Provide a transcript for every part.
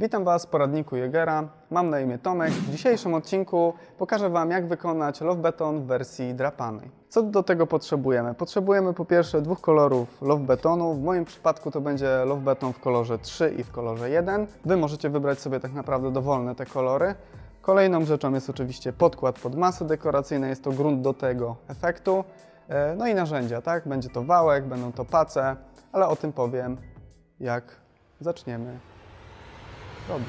Witam Was w poradniku Jägera. Mam na imię Tomek. W dzisiejszym odcinku pokażę Wam, jak wykonać Love Beton w wersji drapanej. Co do tego potrzebujemy? Potrzebujemy po pierwsze dwóch kolorów Love Betonu. W moim przypadku to będzie Love Beton w kolorze 3 i w kolorze 1. Wy możecie wybrać sobie tak naprawdę dowolne te kolory. Kolejną rzeczą jest oczywiście podkład pod masy dekoracyjne. Jest to grunt do tego efektu. E, No i narzędzia, tak? Będzie to wałek, będą to pace, ale o tym powiem, jak zaczniemy robić.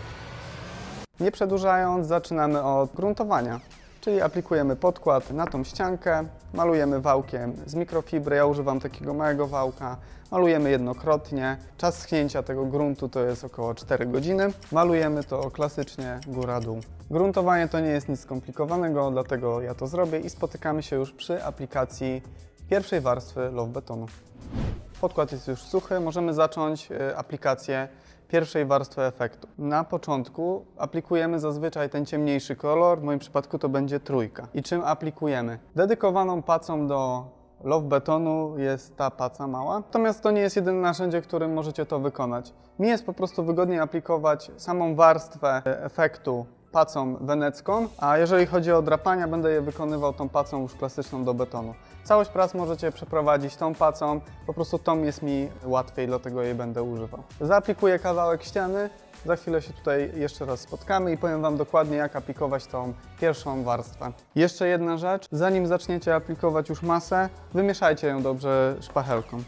Nie przedłużając, zaczynamy od gruntowania, czyli aplikujemy podkład na tą ściankę, malujemy wałkiem z mikrofibry, ja używam takiego małego wałka, malujemy jednokrotnie. Czas schnięcia tego gruntu to jest około 4 godziny. Malujemy to klasycznie góra-dół. Gruntowanie to nie jest nic skomplikowanego, dlatego ja to zrobię i spotykamy się już przy aplikacji pierwszej warstwy Love Betonu. Podkład jest już suchy, możemy zacząć y, aplikację pierwszej warstwy efektu. Na początku aplikujemy zazwyczaj ten ciemniejszy kolor, w moim przypadku to będzie trójka. I czym aplikujemy? Dedykowaną pacą do Love Betonu jest ta paca mała, natomiast to nie jest jedyne narzędzie, którym możecie to wykonać. Mi jest po prostu wygodniej aplikować samą warstwę y, efektu pacą wenecką, a jeżeli chodzi o drapania, będę je wykonywał tą pacą już klasyczną do betonu. Całość prac możecie przeprowadzić tą pacą, po prostu tą jest mi łatwiej, dlatego jej będę używał. Zaaplikuję kawałek ściany, za chwilę się tutaj jeszcze raz spotkamy i powiem Wam dokładnie jak aplikować tą pierwszą warstwę. Jeszcze jedna rzecz, zanim zaczniecie aplikować już masę, wymieszajcie ją dobrze szpachelką.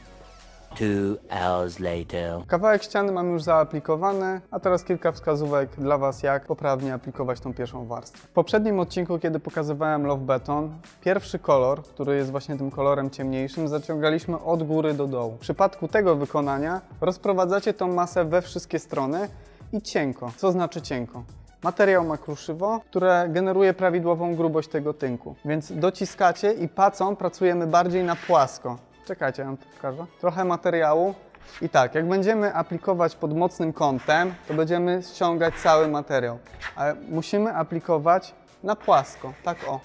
Two hours later. Kawałek ściany mam już zaaplikowany, a teraz kilka wskazówek dla Was, jak poprawnie aplikować tą pierwszą warstwę. W poprzednim odcinku, kiedy pokazywałem Love Beton, pierwszy kolor, który jest właśnie tym kolorem ciemniejszym, zaciągaliśmy od góry do dołu. W przypadku tego wykonania rozprowadzacie tą masę we wszystkie strony i cienko. Co znaczy cienko? Materiał ma kruszywo, które generuje prawidłową grubość tego tynku. Więc dociskacie i pacą pracujemy bardziej na płasko. Czekajcie, ja wam to pokażę. Trochę materiału. I tak, jak będziemy aplikować pod mocnym kątem, to będziemy ściągać cały materiał. Ale musimy aplikować na płasko, tak o.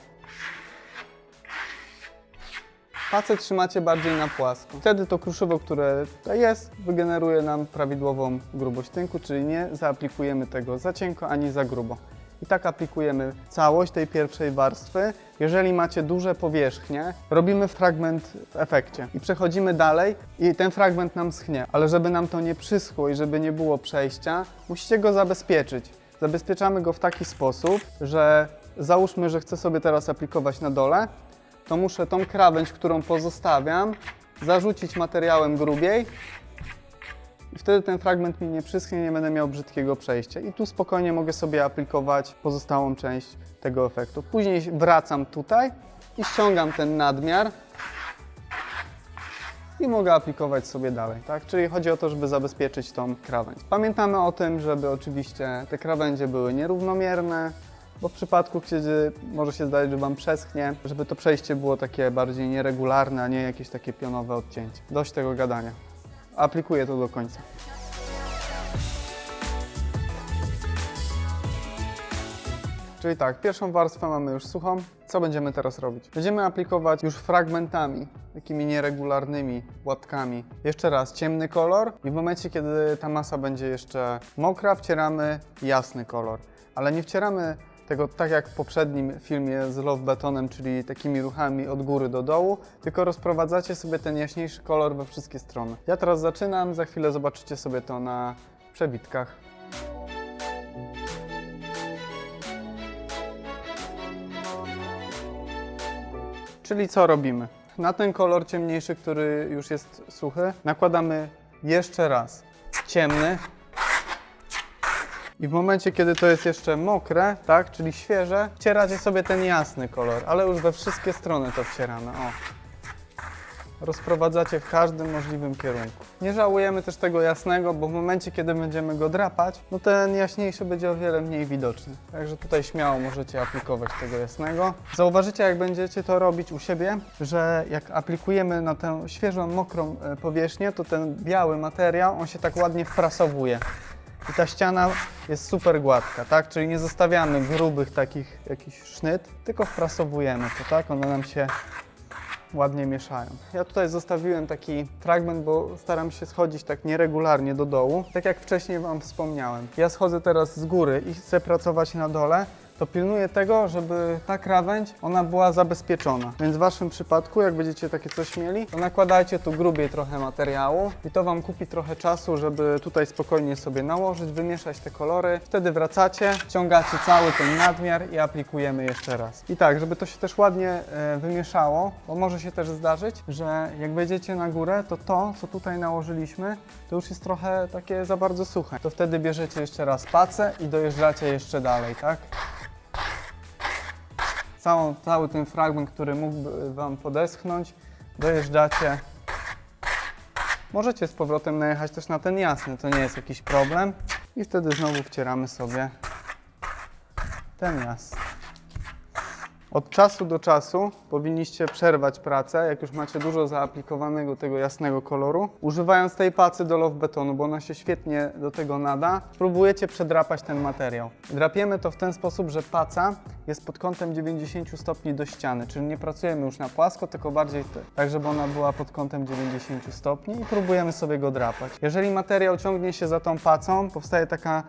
Pacę trzymacie bardziej na płasko. Wtedy to kruszywo, które tutaj jest, wygeneruje nam prawidłową grubość tynku, czyli nie zaaplikujemy tego za cienko ani za grubo. I tak aplikujemy całość tej pierwszej warstwy. Jeżeli macie duże powierzchnie, robimy fragment w efekcie i przechodzimy dalej i ten fragment nam schnie. Ale żeby nam to nie przyschło i żeby nie było przejścia, musicie go zabezpieczyć. Zabezpieczamy go w taki sposób, że załóżmy, że chcę sobie teraz aplikować na dole, to muszę tą krawędź, którą pozostawiam, zarzucić materiałem grubiej i wtedy ten fragment mi nie przyschnie, nie będę miał brzydkiego przejścia. I tu spokojnie mogę sobie aplikować pozostałą część tego efektu. Później wracam tutaj i ściągam ten nadmiar i mogę aplikować sobie dalej, tak? Czyli chodzi o to, żeby zabezpieczyć tą krawędź. Pamiętamy o tym, żeby oczywiście te krawędzie były nierównomierne, bo w przypadku, kiedy może się zdarzyć, że Wam przeschnie, żeby to przejście było takie bardziej nieregularne, a nie jakieś takie pionowe odcięcie. Dość tego gadania. Aplikuję to do końca. Czyli tak, pierwszą warstwę mamy już suchą. Co będziemy teraz robić? Będziemy aplikować już fragmentami, takimi nieregularnymi łatkami. Jeszcze raz, ciemny kolor i w momencie, kiedy ta masa będzie jeszcze mokra, wcieramy jasny kolor. Ale nie wcieramy tego tak jak w poprzednim filmie z Love Betonem, czyli takimi ruchami od góry do dołu, tylko rozprowadzacie sobie ten jaśniejszy kolor we wszystkie strony. Ja teraz zaczynam, za chwilę zobaczycie sobie to na przebitkach. Czyli co robimy? Na ten kolor ciemniejszy, który już jest suchy, nakładamy jeszcze raz ciemny. I w momencie, kiedy to jest jeszcze mokre, tak, czyli świeże, wcieracie sobie ten jasny kolor, ale już we wszystkie strony to wcieramy. O. Rozprowadzacie w każdym możliwym kierunku. Nie żałujemy też tego jasnego, bo w momencie, kiedy będziemy go drapać, no ten jaśniejszy będzie o wiele mniej widoczny. Także tutaj śmiało możecie aplikować tego jasnego. Zauważycie, jak będziecie to robić u siebie, że jak aplikujemy na tę świeżą, mokrą e, powierzchnię, to ten biały materiał, on się tak ładnie wprasowuje. I ta ściana jest super gładka, tak? Czyli nie zostawiamy grubych takich jakichś sznyt, tylko wprasowujemy to, tak? Ona nam się ładnie mieszają. Ja tutaj zostawiłem taki fragment, bo staram się schodzić tak nieregularnie do dołu, tak jak wcześniej Wam wspomniałem. Ja schodzę teraz z góry i chcę pracować na dole, to pilnuję tego, żeby ta krawędź, ona była zabezpieczona. Więc w Waszym przypadku, jak będziecie takie coś mieli, to nakładajcie tu grubiej trochę materiału i to Wam kupi trochę czasu, żeby tutaj spokojnie sobie nałożyć, wymieszać te kolory. Wtedy wracacie, ściągacie cały ten nadmiar i aplikujemy jeszcze raz. I tak, żeby to się też ładnie e, wymieszało, bo może się też zdarzyć, że jak wejdziecie na górę, to to, co tutaj nałożyliśmy, to już jest trochę takie za bardzo suche. To wtedy bierzecie jeszcze raz pacę i dojeżdżacie jeszcze dalej, tak? Całą, cały ten fragment, który mógłby Wam podeschnąć, dojeżdżacie. Możecie z powrotem najechać też na ten jasny, to nie jest jakiś problem. I wtedy znowu wcieramy sobie ten jasny. Od czasu do czasu powinniście przerwać pracę, jak już macie dużo zaaplikowanego tego jasnego koloru. Używając tej pacy do love betonu, bo ona się świetnie do tego nada, próbujecie przedrapać ten materiał. Drapiemy to w ten sposób, że paca jest pod kątem 90 stopni do ściany, czyli nie pracujemy już na płasko, tylko bardziej tak, żeby ona była pod kątem 90 stopni i próbujemy sobie go drapać. Jeżeli materiał ciągnie się za tą pacą, powstaje taka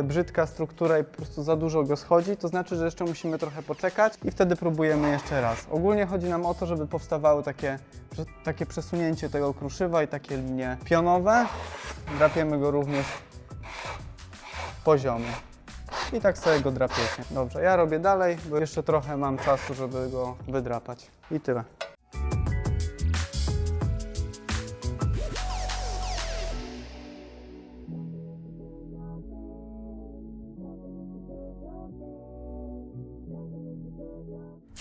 y, brzydka struktura i po prostu za dużo go schodzi, to znaczy, że jeszcze musimy trochę poczekać i wtedy próbujemy jeszcze raz. Ogólnie chodzi nam o to, żeby powstawały takie, takie przesunięcie tego kruszywa i takie linie pionowe. Drapiemy go również poziomie. I tak sobie go drapiecie. Dobrze, ja robię dalej, bo jeszcze trochę mam czasu, żeby go wydrapać. I tyle.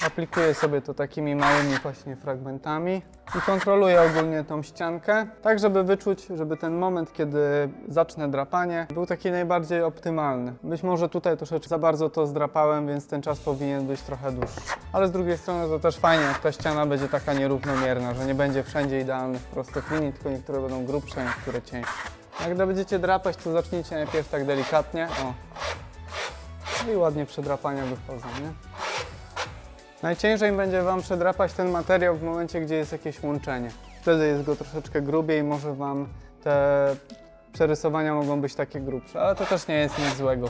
Aplikuję sobie to takimi małymi właśnie fragmentami i kontroluję ogólnie tą ściankę, tak żeby wyczuć, żeby ten moment, kiedy zacznę drapanie, był taki najbardziej optymalny. Być może tutaj troszeczkę za bardzo to zdrapałem, więc ten czas powinien być trochę dłuższy. Ale z drugiej strony to też fajnie, jak ta ściana będzie taka nierównomierna, że nie będzie wszędzie idealnych prostych linii, tylko niektóre będą grubsze, niektóre cieńsze. Jak będziecie drapać, to zacznijcie najpierw tak delikatnie, o. No I ładnie przedrapania wychodzą, nie? Najciężej będzie Wam przedrapać ten materiał w momencie, gdzie jest jakieś łączenie. Wtedy jest go troszeczkę grubiej i może Wam te przerysowania mogą być takie grubsze, ale to też nie jest nic złego.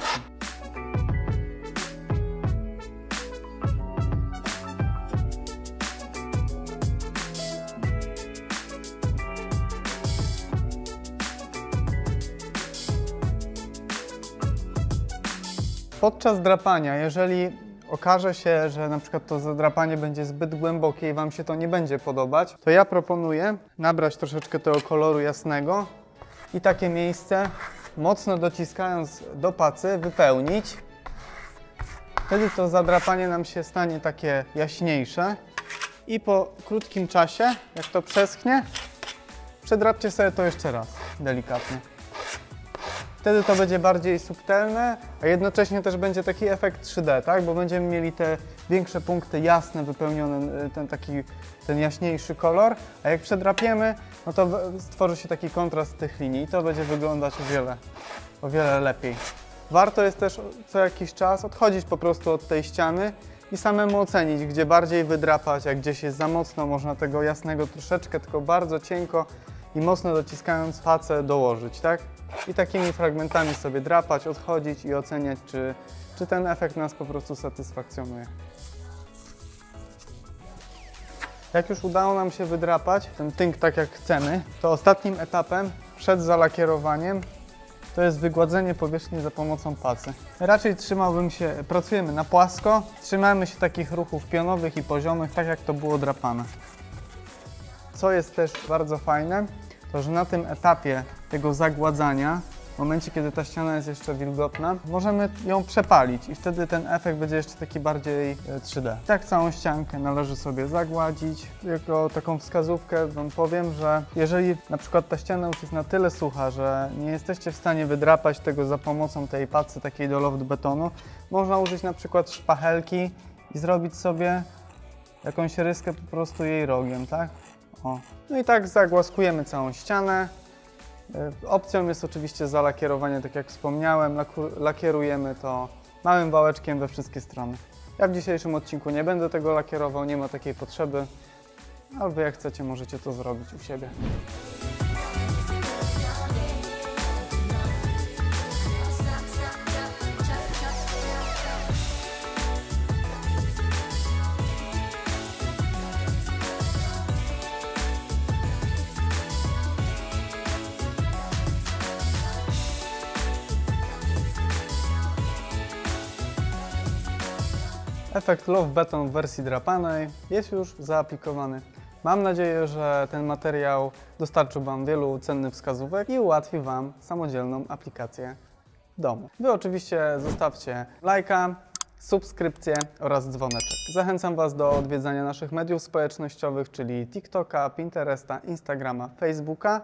Podczas drapania, jeżeli okaże się, że na przykład to zadrapanie będzie zbyt głębokie i Wam się to nie będzie podobać, to ja proponuję nabrać troszeczkę tego koloru jasnego i takie miejsce mocno dociskając do pacy wypełnić. Wtedy to zadrapanie nam się stanie takie jaśniejsze i po krótkim czasie, jak to przeschnie, przedrapcie sobie to jeszcze raz delikatnie. Wtedy to będzie bardziej subtelne, a jednocześnie też będzie taki efekt 3D, tak? Bo będziemy mieli te większe punkty jasne, wypełnione, y, ten taki, ten jaśniejszy kolor, a jak przedrapiemy, no to stworzy się taki kontrast tych linii i to będzie wyglądać o wiele, o wiele lepiej. Warto jest też co jakiś czas odchodzić po prostu od tej ściany i samemu ocenić, gdzie bardziej wydrapać, jak gdzieś jest za mocno, można tego jasnego troszeczkę, tylko bardzo cienko i mocno dociskając pacę dołożyć, tak? I takimi fragmentami sobie drapać, odchodzić i oceniać, czy, czy ten efekt nas po prostu satysfakcjonuje. Jak już udało nam się wydrapać ten tynk tak jak chcemy, to ostatnim etapem przed zalakierowaniem to jest wygładzenie powierzchni za pomocą pacy. Raczej trzymałbym się, pracujemy na płasko, trzymamy się takich ruchów pionowych i poziomych, tak jak to było drapane. Co jest też bardzo fajne, to że na tym etapie tego zagładzania, w momencie kiedy ta ściana jest jeszcze wilgotna, możemy ją przepalić i wtedy ten efekt będzie jeszcze taki bardziej e, 3D. Tak całą ściankę należy sobie zagładzić. Jako taką wskazówkę Wam powiem, że jeżeli na przykład ta ściana już jest na tyle sucha, że nie jesteście w stanie wydrapać tego za pomocą tej pacy takiej do loft betonu, można użyć na przykład szpachelki i zrobić sobie jakąś ryskę po prostu jej rogiem, tak? O. No i tak zagłaskujemy całą ścianę. Y, Opcją jest oczywiście zalakierowanie, tak jak wspomniałem. Lakierujemy to małym wałeczkiem we wszystkie strony. Ja w dzisiejszym odcinku nie będę tego lakierował, nie ma takiej potrzeby. ale Wy jak chcecie, możecie to zrobić u siebie. Efekt Love Beton w wersji drapanej jest już zaaplikowany. Mam nadzieję, że ten materiał dostarczył Wam wielu cennych wskazówek i ułatwi Wam samodzielną aplikację w domu. Wy oczywiście zostawcie lajka, subskrypcję oraz dzwoneczek. Zachęcam Was do odwiedzania naszych mediów społecznościowych, czyli TikToka, Pinteresta, Instagrama, Facebooka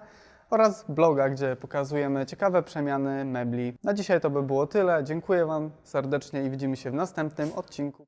oraz bloga, gdzie pokazujemy ciekawe przemiany mebli. Na dzisiaj to by było tyle. Dziękuję Wam serdecznie i widzimy się w następnym odcinku.